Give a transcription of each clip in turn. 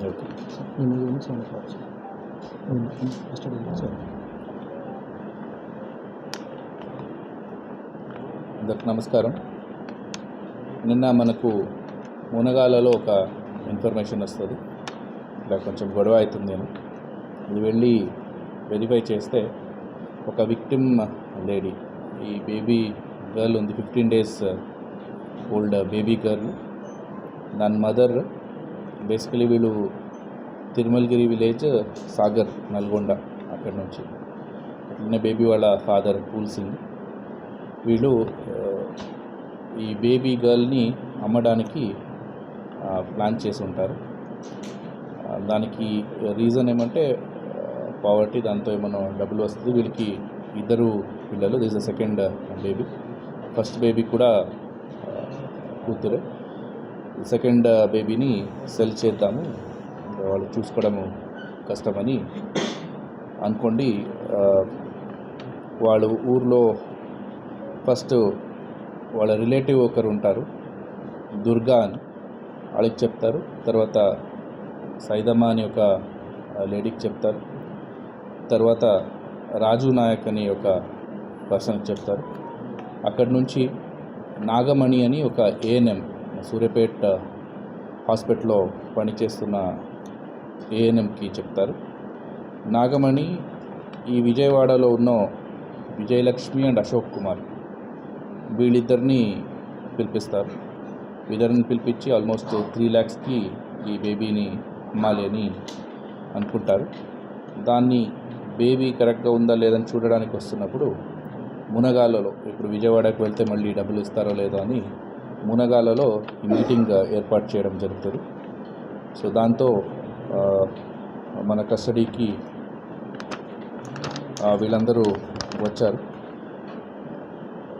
అందరికి నమస్కారం. నిన్న మనకు మునగాలలో ఒక ఇన్ఫర్మేషన్ వస్తుంది. ఇలా కొంచెం గొడవ అవుతుంది నేను. ఇది వెళ్ళి వెరిఫై చేస్తే ఒక విక్టిమ్ లేడీ ఈ బేబీ గర్ల్ ఉంది fifteen days old baby girl దాని మదర్ బేసికలీ వీళ్ళు తిరుమలగిరి విలేజ్ సాగర్ నల్గొండ అక్కడి నుంచి. అట్లనే బేబీ వాళ్ళ ఫాదర్ పూల్ సింగ్. వీళ్ళు ఈ బేబీ గర్ల్ని అమ్మడానికి ప్లాన్ చేసి ఉంటారు దానికి రీజన్ ఏమంటే పావర్టీ దాంతో ఏమైనా డబ్బులు వస్తుంది. వీళ్ళకి ఇద్దరు పిల్లలు this the second baby. First baby కూడా కూతురు కూతురే. సెకండ్ బేబీని సెల్ చేద్దాము. వాళ్ళు చూసుకోవడము కష్టమని అనుకోండి వాళ్ళు ఊర్లో ఫస్ట్ వాళ్ళ రిలేటివ్ ఒకరు ఉంటారు దుర్గా అని. వాళ్ళకి చెప్తారు. తర్వాత సైదమ్మ అని ఒక లేడీకి చెప్తారు. తర్వాత రాజు నాయక్ అని ఒక పర్సన్కి చెప్తారు. అక్కడి నుంచి నాగమణి అని ఒక ఏఎన్ఎం సూర్యాపేట హాస్పిటల్లో పనిచేస్తున్న ఏఎన్ఎంకి చెప్తారు. నాగమణి ఈ విజయవాడలో ఉన్న విజయలక్ష్మి అండ్ అశోక్ కుమార్ వీళ్ళిద్దరిని పిలిపిస్తారు. వీళ్ళని పిలిపించి ఆల్మోస్ట్ త్రీ ల్యాక్స్కి ఈ బేబీని అమ్మాలి అని అనుకుంటారు. దాన్ని బేబీ కరెక్ట్గా ఉందా లేదని చూడడానికి వస్తున్నప్పుడు మునగాలలో ఇప్పుడు విజయవాడకు వెళ్తే మళ్ళీ డబ్బులు ఇస్తారో లేదో అని మునగాలలో ఈ మీటింగ్ uh, ఏర్పాటు చేయడం జరుగుతుంది. సో దాంతో మన కస్టడీకి వీళ్ళందరూ వచ్చారు.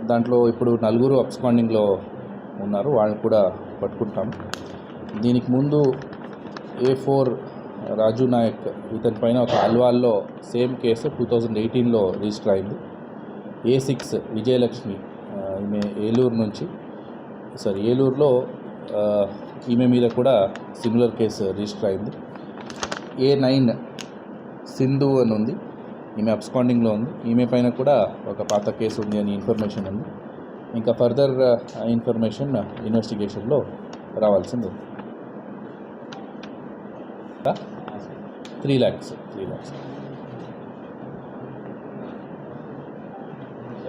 దాంట్లో ఇప్పుడు నలుగురు అబ్స్కాండింగ్లో ఉన్నారు. వాళ్ళని కూడా పట్టుకుంటాం. దీనికి ముందు ఏ ఫోర్ రాజు నాయక్ ఇతని పైన ఒక అల్వాల్లో సేమ్ కేసు టూ థౌజండ్ ఎయిటీన్లో రిజిస్టర్ అయింది. ఏ సిక్స్ విజయలక్ష్మి ఈమె ఏలూరు నుంచి సార్ ఏలూరులో ఈమె మీద కూడా సిమిలర్ కేసు రిజిస్టర్ అయింది. ఏ నైన్ సింధు అని ఉంది. ఈమె అబ్స్కాండింగ్లో ఉంది. ఈమె పైన కూడా ఒక పాత కేసు ఉంది అని ఇన్ఫర్మేషన్ ఉంది. ఇంకా ఫర్దర్ ఇన్ఫర్మేషన్ ఇన్వెస్టిగేషన్లో రావాల్సింది. Three lakhs three lakhs.